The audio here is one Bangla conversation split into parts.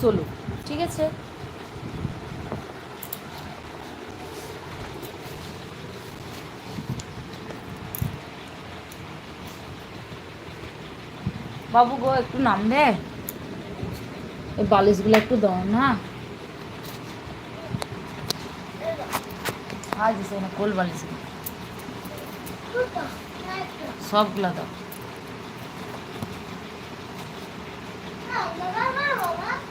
ষোলো ঠিক আছে? বাবু গো, একটু নামবে? এই বালিশগুলো একটু দাও না। আজ কোল বালিশ সবগুলো দাও।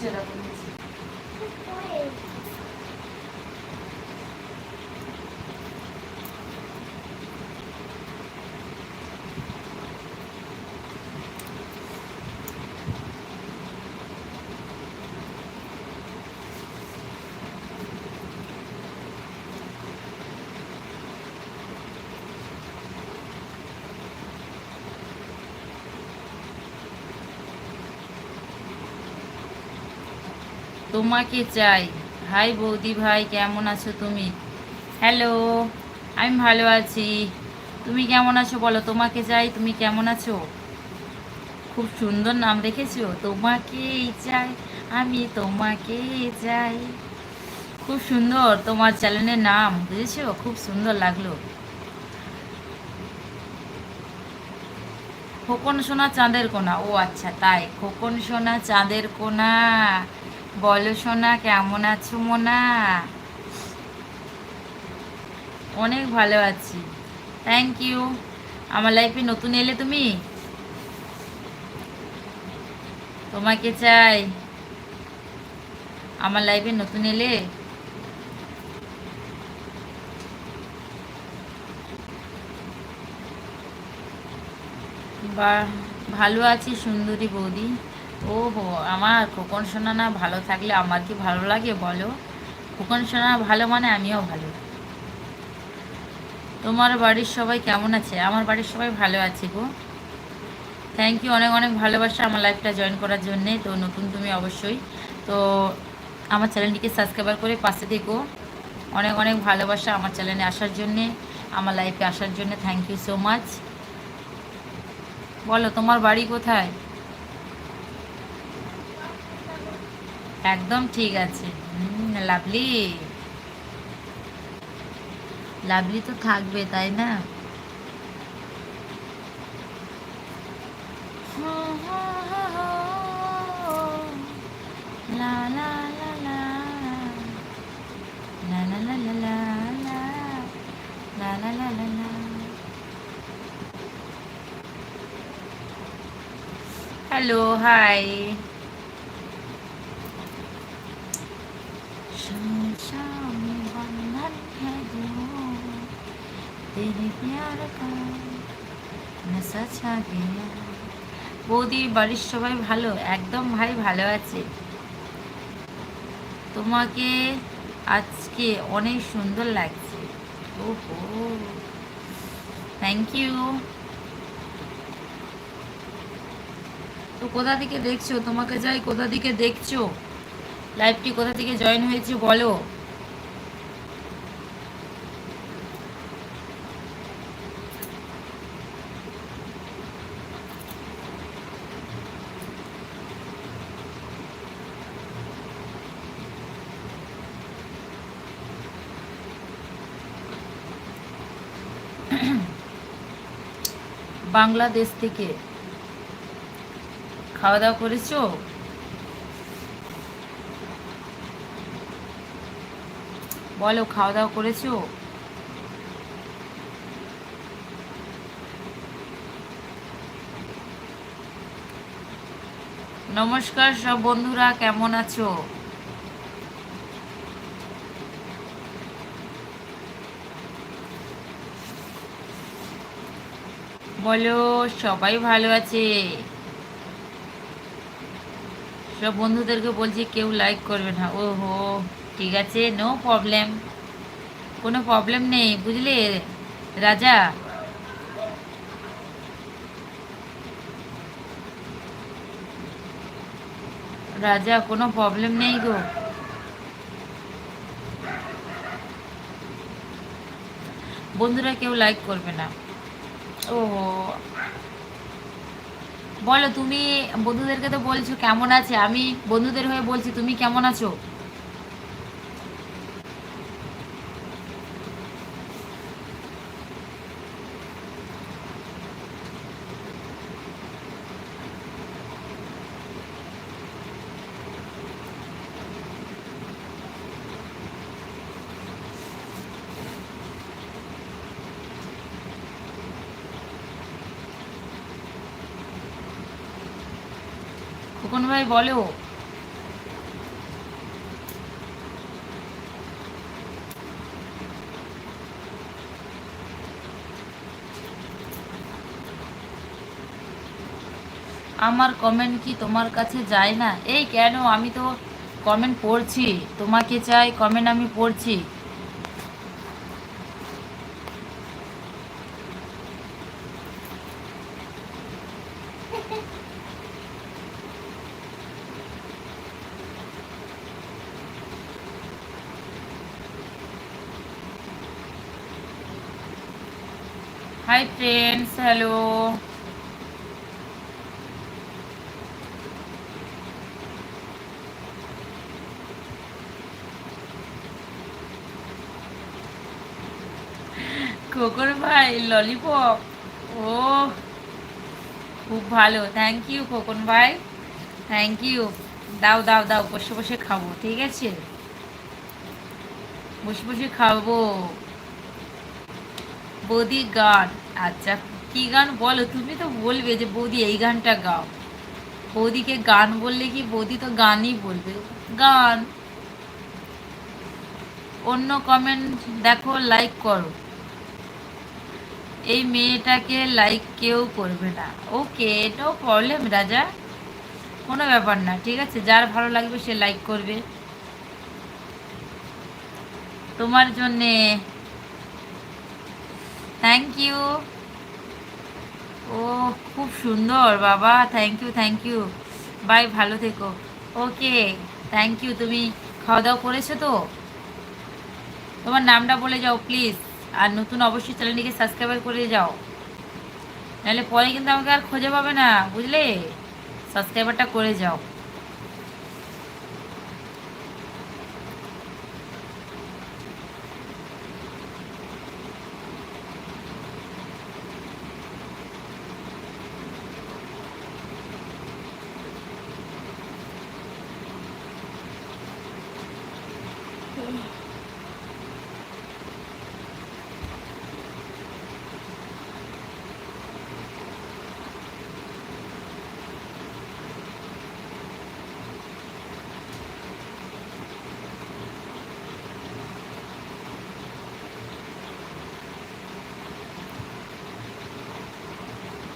যেরকম তোমাকে চাই। হাই বৌদি ভাই, কেমন আছো তুমি? হ্যালো আমি ভালো আছি। তুমি কেমন আছো বলো, তোমাকে চাই, তুমি কেমন আছো? খুব সুন্দর নাম রেখেছো, তোমাকেই চাই, আমি তোমাকেই চাই। খুব সুন্দর তোমার চ্যানেলের নাম, বুঝেছ? খুব সুন্দর লাগল। খোকন সোনা চাঁদের কোনা। ও আচ্ছা তাই। খোকন সোনা চাঁদের কোনা। বলো সোনা, কেমন আছো মোনা? অনেক ভালো আছি। থ্যাংক ইউ আমার লাইফে নতুন এলে তুমি? তোমাকে চাই। আমার লাইফে নতুন এলে? ভালো আছি, সুন্দরী বৌদি। ও হো আমার খোকন সোনা না ভালো থাকলে আমার কি ভালো লাগে বলো? খোকন সোনা ভালো মানে আমিও ভালো। তোমার বাড়ির সবাই কেমন আছে? আমার বাড়ির সবাই ভালো আছে গো। থ্যাংক ইউ অনেক অনেক ভালোবাসা আমার লাইফটা জয়েন করার জন্যে। তো নতুন তুমি অবশ্যই। তো আমার চ্যানেলটিকে সাবস্ক্রাইবার করে পাশে দেখো অনেক অনেক ভালোবাসা আমার চ্যানেলে আসার জন্যে, আমার লাইফে আসার জন্য। থ্যাংক ইউ সো মাচ বলো, তোমার বাড়ি কোথায়? একদম ঠিক আছে। লাভলি। লাভলি তো থাকবে, তাই না? লা লা। হ্যালো হাই বৌদির বাড়ির সবাই ভালো? একদম ভাই, ভালো আছে। তোমাকে আজকে অনেক সুন্দর লাগছে। ও হো থ্যাংক ইউ তো কোথা থেকে দেখছ? তোমাকে যাই, কোথা থেকে দেখছ? লাইভটি কোথা থেকে জয়েন হয়েছে বলো? বাংলাদেশ থেকে খাওয়া দাওয়া করেছ? বলো খাওয়া দাওয়া করেছ? নমস্কার সব বন্ধুরা, কেমন আছো? বলো, সবাই ভালো আছে? সব বন্ধুদেরকে বলছি, কেউ লাইক করবে না। ও হো ঠিক আছে নো প্রবলেম কোনো প্রবলেম নেই, বুঝলি? রাজা? রাজা, কোনো প্রবলেম নেই গো। বন্ধুরা, কেউ লাইক করবে না। ও বলো তুমি বন্ধুদেরকে তো বলছো কেমন আছে? আমি বন্ধুদের হয়ে বলছি তুমি কেমন আছো? খোকন ভাই বলো। আমার কমেন্ট কি তোমার কাছে যায় না? এই কেন? আমি তো কমেন্ট পড়ছি। তোমাকে চাই কমেন্ট আমি পড়ছি হাই ফ্রেন্ডস হ্যালো খোকর ভাই ললিপপ ও খুব ভালো। থ্যাংক ইউ খোকন ভাই। থ্যাংক ইউ দাও দাও দাও, বসে বসে খাব, ঠিক আছে? বসে বসে খাব। বৌদি গান। আচ্ছা কি গান বলো? তুমি তো বলবে যে, বৌদি, এই গানটা গাও। বৌদিকে গান বললে কি বৌদি তো গানই বলবে? গান। অন্য কমেন্ট দেখো লাইক করো। এই মেয়েটাকে লাইক কেউ করবে না। ওকে, এটাও প্রবলেম রাজা। কোনো ব্যাপার না, ঠিক আছে? যার ভালো লাগবে সে লাইক করবে। তোমার জন্যে থ্যাংক ইউ ও, খুব সুন্দর, বাবা। Thank you thank you bye ভালো থেকো। ওকে থ্যাংক ইউ তুমি খাওয়া দাওয়া করেছ তো? তোমার নামটা বলে যাও প্লিজ আর নতুন অবশ্যই চ্যানেলটিকে সাবস্ক্রাইব করে যাও। নাহলে পরে কিন্তু আমাকে আর খুঁজে পাবে না, বুঝলে? সাবস্ক্রাইবারটা করে যাও।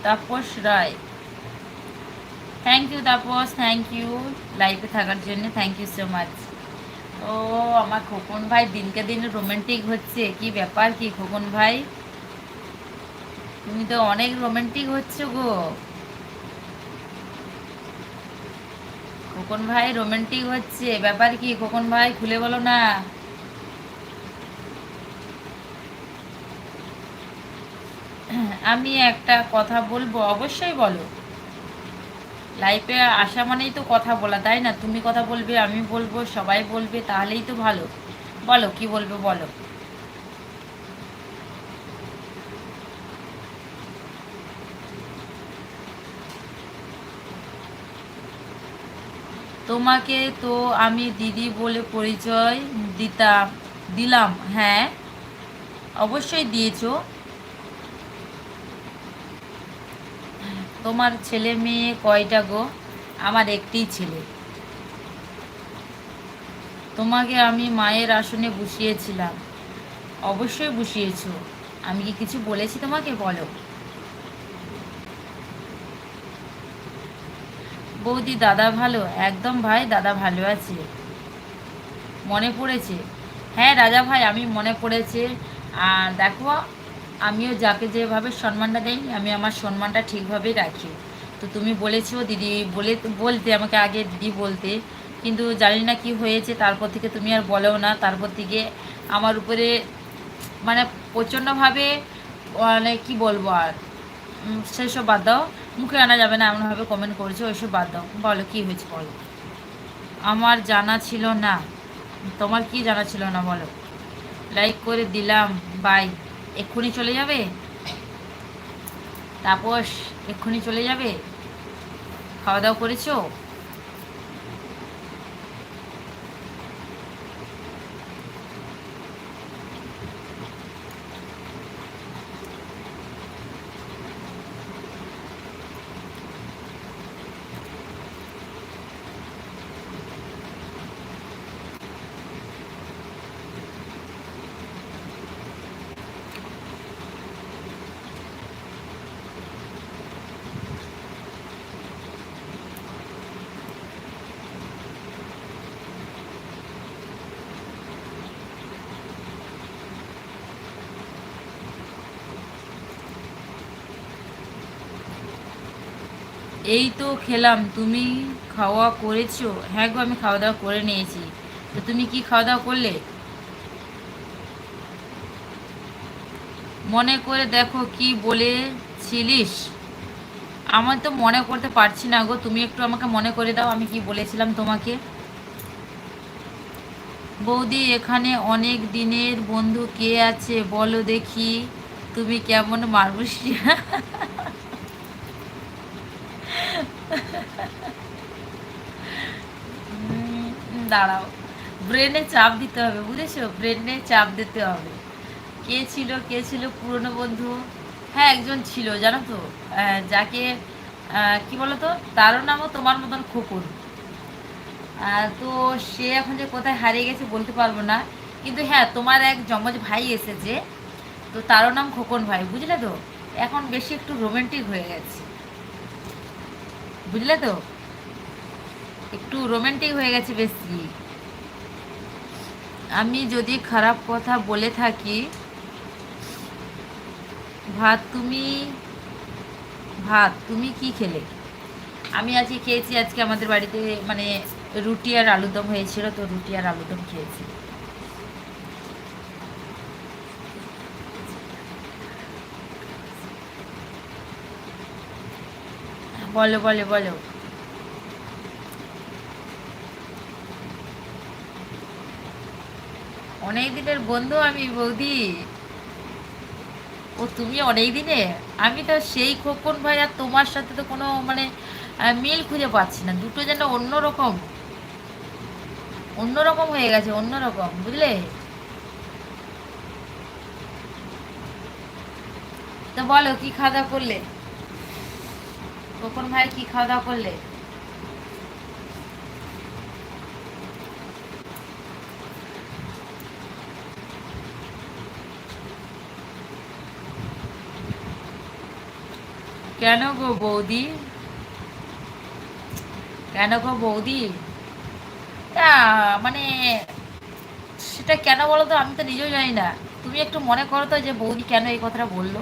Tapas Roy. Thank you Tapas thank you লাইফে থাকার জন্য থ্যাংক ইউ সো মাচ ও, আমার খোকন ভাই দিনকে দিন রোমান্টিক হচ্ছে। কি ব্যাপার, কি খোকন ভাই? তুমি তো অনেক রোমান্টিক হচ্ছে গো। খোকন ভাই রোমান্টিক হচ্ছে। ব্যাপার কি খোকন ভাই, খুলে বলো না। আমি একটা কথা বলব, অবশ্যই বলো। লাইফে আসা মানেই তো কথা বলা, তাই না? তুমি কথা বলবে, আমি বলব, সবাই বলবে, তাহলেই তো ভালো। বলো, কি বলবে, বলো। তোমাকে তো আমি দিদি বলে পরিচয় দিতাম দিলাম হ্যাঁ। অবশ্যই দিয়েছ। তোমার ছেলে মেয়ে কয়টা গো? আমার একটিই ছেলে। তোমাকে আমি মায়ের আসনে বসিয়েছিলাম। অবশ্যই বসিয়েছো। আমি কি কিছু বলেছি তোমাকে? বলো। বৌদি, দাদা ভালো? একদম ভাই, দাদা ভালো আছে। মনে পড়েছে? হ্যাঁ রাজা ভাই, আমি মনে পড়েছে। আর দেখো আমিও যাকে যেভাবে সম্মানটা দেই, আমি আমার সম্মানটা ঠিকভাবেই রাখি। তো তুমি বলেছ, দিদি বলে, বলতে আমাকে আগে দিদি বলতে, কিন্তু জানি না কি হয়েছে, তারপর থেকে তুমি আর বলেও না। তারপর থেকে আমার উপরে মানে প্রচণ্ডভাবে মানে কি বলব আর সেসব বাদ দাও। মুখে আনা যাবে না, এমনভাবে কমেন্ট করেছ, ওইসব বাদ দাও। বলো, কী হয়েছে বলো? আমার জানা ছিল না। তোমার কি জানা ছিল না বলো? লাইক করে দিলাম বাই এক্ষুনি চলে যাবে? তাপস এক্ষুনি চলে যাবে? খাওয়া দাওয়া করেছ? এই তো খেলাম, তুমি খাওয়া করেছ? হ্যাঁ গো, আমি খাওয়া দাওয়া করে নিয়েছি। তো তুমি কি খাওয়া দাওয়া করলে? মনে করে দেখো কি বলেছিলিস। আমার তো মনে করতে পারছি না গো, তুমি একটু আমাকে মনে করে দাও আমি কি বলেছিলাম তোমাকে। বৌদি, এখানে অনেক দিনের বন্ধু কে আছে? বলো দেখি, তুমি কেমন মানুষ? দাঁড়াও। ব্রেনে চাপ দিতে হবে, বুঝেছ? ব্রেনে চাপ দিতে হবে। কে ছিল কে ছিল? পুরনো বন্ধু? হ্যাঁ একজন ছিল, জানো তো? যাকে কি বলো তো তারও নামও তোমার মতন খোকন। তো সে এখন যে কোথায় হারিয়ে গেছে বলতে পারব না। কিন্তু হ্যাঁ তোমার এক জমজ ভাই এসেছে। তো তারও নাম খোকন ভাই, বুঝলে তো? এখন বেশি একটু রোমান্টিক হয়ে গেছে। বুঝলে তো? একটু রোম্যান্টিক হয়ে গেছে বেশি। আমি যদি খারাপ কথা বলে থাকি, ভাত তুমি ভাত তুমি কি খেলে? আমি আজকে খেয়েছি, আজকে আমাদের বাড়িতে মানে রুটি আর আলুদম হয়েছিল, তো রুটি আর আলুদম খেয়েছি। বলো বলো বলো। অনেক দিনের বন্ধু আমি বৌদি। ও তুমি অনেক দিনে? আমি তো সেই খোকন ভাই আর তোমার সাথে তো কোনো মানে মিল খুঁজে পাচ্ছি না। দুটো যেন অন্যরকম। অন্যরকম হয়ে গেছে, অন্যরকম, বুঝলে? তো বলো, কি খাওয়া দাওয়া করলে? খোকন ভাই কি খাওয়া দাওয়া করলে? কেন গো বৌদি? কেন গো বৌদি? তা মানে সেটা কেন বলো তো? আমি তো নিজেও জানি না। তুমি একটু মনে করো তো যে বৌদি কেন এই কথাটা বলল।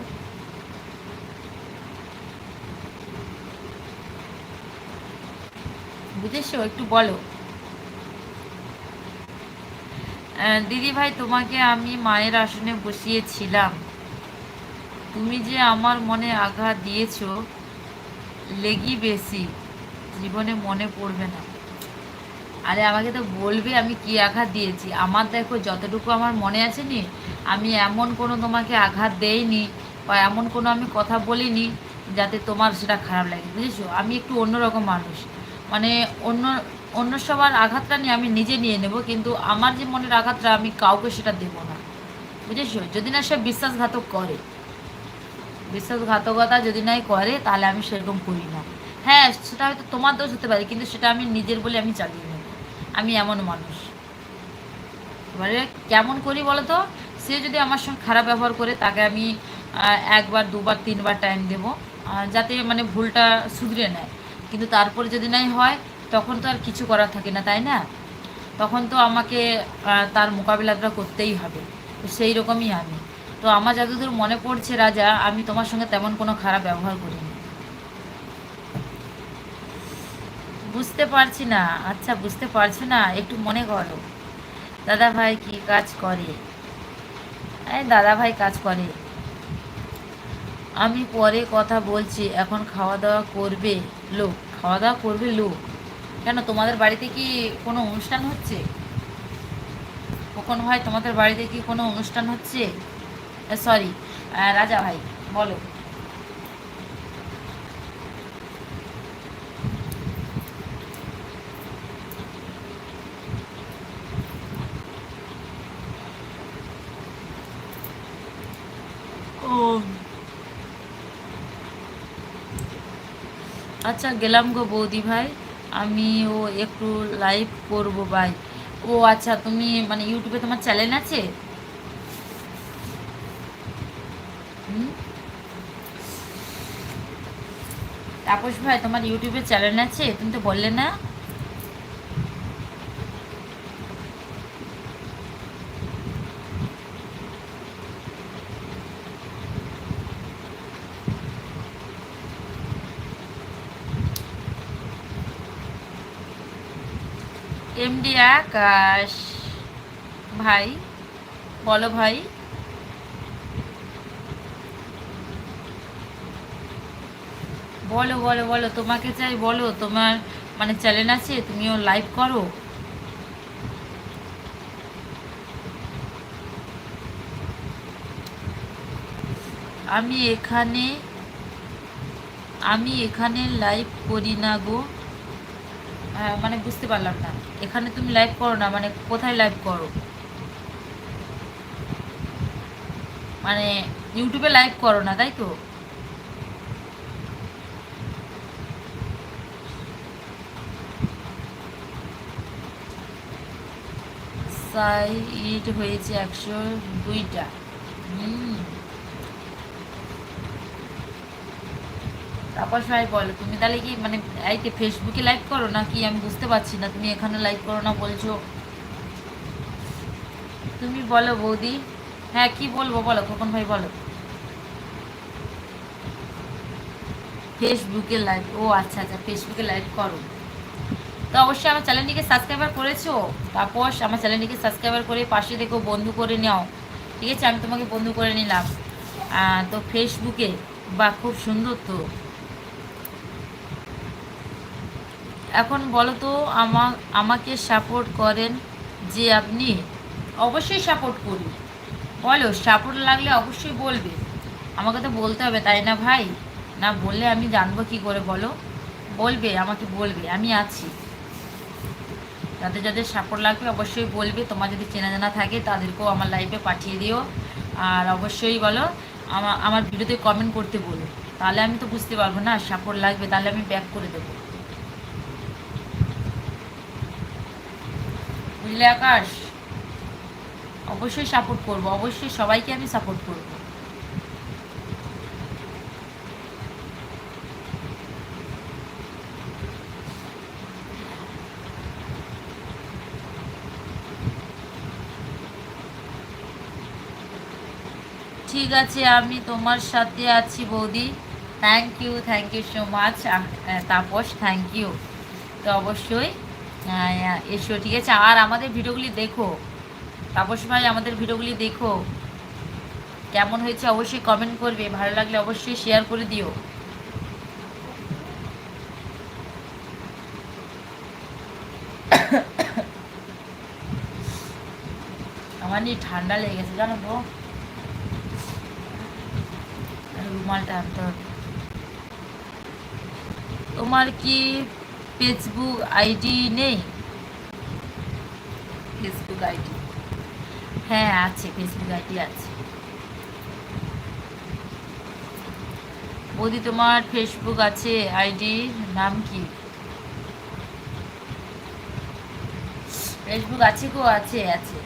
বুঝেছ? একটু বলো। দিদি ভাই তোমাকে আমি মায়ের আসনে বসিয়েছিলাম। তুমি যে আমার মনে আঘাত দিয়েছ লেগি বেশি। জীবনে মনে পড়বে না। আরে আমাকে তো বলবে আমি কি আঘাত দিয়েছি। আমার দেখো যতটুকু আমার মনে আছে নি, আমি এমন কোনো তোমাকে আঘাত দেইনি বা এমন কোনো আমি কথা বলিনি যাতে তোমার সেটা খারাপ লাগে। বুঝেছ? আমি একটু অন্যরকম মানুষ। মানে অন্য অন্য সবার আঘাতটা নিয়ে আমি নিজে নিয়ে নেব, কিন্তু আমার যে মনের আঘাতটা আমি কাউকে সেটা দেবো না। বুঝেছ? যদি না সে বিশ্বাসঘাতক করে। বিশ্বাসঘাতকতা যদি নাই করে, তাহলে আমি সেরকম করি না। হ্যাঁ সেটা হয়তো তোমার দোষ হতে পারে, কিন্তু সেটা আমি নিজের বলে আমি চালিয়ে নেব। আমি এমন মানুষ। এবারে কেমন করি বলো তো সে যদি আমার সঙ্গে খারাপ ব্যবহার করে, তাকে আমি একবার, দুবার, তিনবার টাইম দেবো যাতে মানে ভুলটা শুধরে নেয়। কিন্তু তারপরে যদি নাই হয়, তখন তো আর কিছু করার থাকে না, তাই না? তখন তো আমাকে তার মোকাবিলাটা করতেই হবে। সেই রকমই আমি। তো আমার যতদূর মনে পড়ছে, রাজা, আমি তোমার সঙ্গে তেমন কোনো খারাপ ব্যবহার করিনি। বুঝতে পারছি না। আচ্ছা বুঝতে পারছ না? একটু মনে করো। দাদা ভাই কি কাজ করে? এই দাদা ভাই কাজ করে। আমি পরে কথা বলছি, এখন খাওয়া দাওয়া করবে লোক। খাওয়া দাওয়া করবে লোক। কেন, তোমাদের বাড়িতে কি কোনো অনুষ্ঠান হচ্ছে? কখন ভাই তোমাদের বাড়িতে কি কোনো অনুষ্ঠান হচ্ছে? সরি রাজা ভাই বলো। ও। আচ্ছা গেলাম গো বৌদি ভাই। আমিও একটু লাইভ করব ভাই ও আচ্ছা তুমি মানে ইউটিউবে তোমার চ্যানেল আছে হুম? তাপস ভাই, তোমার ইউটিউবে চ্যানেল আছে? তুমি তো বললে না। এমডি আকাশ ভাই, বলো ভাই। বলো বলো বলো, তোমাকে চাই বলো, তোমার মানে চ্যানেল আছে, তুমিও লাইভ করো। আমি এখানে আমি এখানে লাইভ করি না গো। হ্যাঁ মানে বুঝতে পারলাম না। এখানে তুমি লাইভ করো না মানে কোথায় লাইভ করো? মানে ইউটিউবে লাইভ করো না, তাই তো? সাইড হয়েছে একশো দুইটা। তারপর সবাই বলো তুমি তাহলে কি মানে এইতে ফেসবুকে লাইভ করো না কি আমি বুঝতে পারছি না তুমি এখানে লাইভ করো না বলছো। তুমি বলো বৌদি। হ্যাঁ কি বলব বলো খোকন ভাই বলো। ফেসবুকে লাইভ ও আচ্ছা আচ্ছা ফেসবুকে লাইভ করো। তো অবশ্যই আমার চ্যানেলটিকে সাবস্ক্রাইবার করেছ? তারপর আমার চ্যানেলটিকে সাবস্ক্রাইবার করে পাশে দেখো বন্ধু করে নাও। ঠিক আছে? আমি তোমাকে বন্ধু করে নিলাম। তো ফেসবুকে বা খুব সুন্দর তো। এখন বলো তো, আমা, আমাকে সাপোর্ট করেন যে আপনি। অবশ্যই সাপোর্ট করি। বলো সাপোর্ট লাগলে অবশ্যই বলবে। আমাকে তো বলতে হবে, তাই না ভাই? না বললে আমি জানব কি করে বলো? বলবে, আমাকে বলবে, আমি আছি। যাদের যাদের সাপোর্ট লাগবে অবশ্যই বলবে। তোমার যদি চেনা জানা থাকে, তাদেরকেও আমার লাইফে পাঠিয়ে দিও। আর অবশ্যই বলো আমার আমার ভিডিওতে কমেন্ট করতে বলো। তাহলে আমি তো বুঝতে পারব না সাপোর্ট লাগবে, তাহলে আমি ব্যাক করে দেবো। বুঝলে আকাশ? অবশ্যই সাপোর্ট করব, অবশ্যই সবাইকে আমি সাপোর্ট করব। ঠিক আছে, আমি তোমার সাথে আছি বৌদি। Thank you thank you so much Tapas thank you তো অবশ্যই এসো, ঠিক আছে? আর আমাদের ভিডিওগুলি দেখো। তাপস ভাই, আমাদের ভিডিওগুলি দেখো। কেমন হয়েছে অবশ্যই কমেন্ট করবে। ভালো লাগলে অবশ্যই শেয়ার করে দিও। আমার নিয়ে ঠান্ডা লেগে গেছে, জানো তো আর রুমালটা আনতে হবে। তোমার কি ফেসবুক আইডি নেই? ফেসবুক আইডি হ্যাঁ আছে ফেসবুক আইডি আছে। বৌদি, তোমার ফেসবুক আছে আইডি নাম কি? ফেসবুক আছে গো, আছে আছে।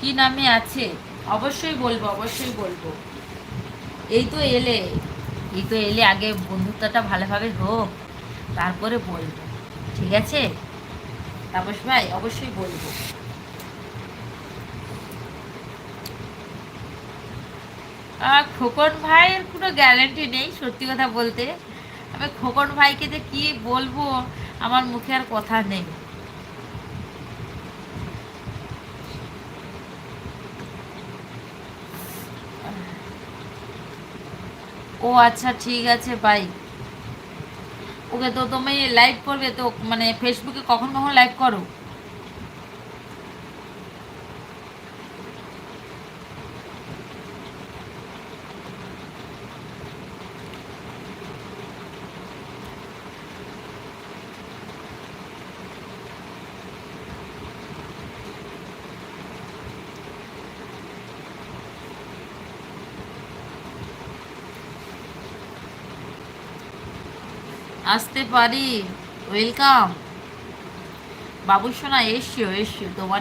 কি নামে আছে? অবশ্যই বলব অবশ্যই বলব। এই তো এলে এই তো এলে আগে বন্ধুত্বটা ভালোভাবে হোক তারপরে বলব ঠিক আছে? তাপস ভাই অবশ্যই বলব। আহ, খোকন ভাইয়ের কোনো গ্যারান্টি নেই সত্যি কথা বলতে। আমি খোকন ভাইকে যে কি বলব আমার মুখে আর কথা নেই। ও আচ্ছা ঠিক আছে বাই ওকে তো তুমি লাইভ করবে তো মানে ফেসবুকে কখন কখন লাইভ করো? আসতে পারি। ওয়েলকাম বাবু সোনা এসো এসো। তোমার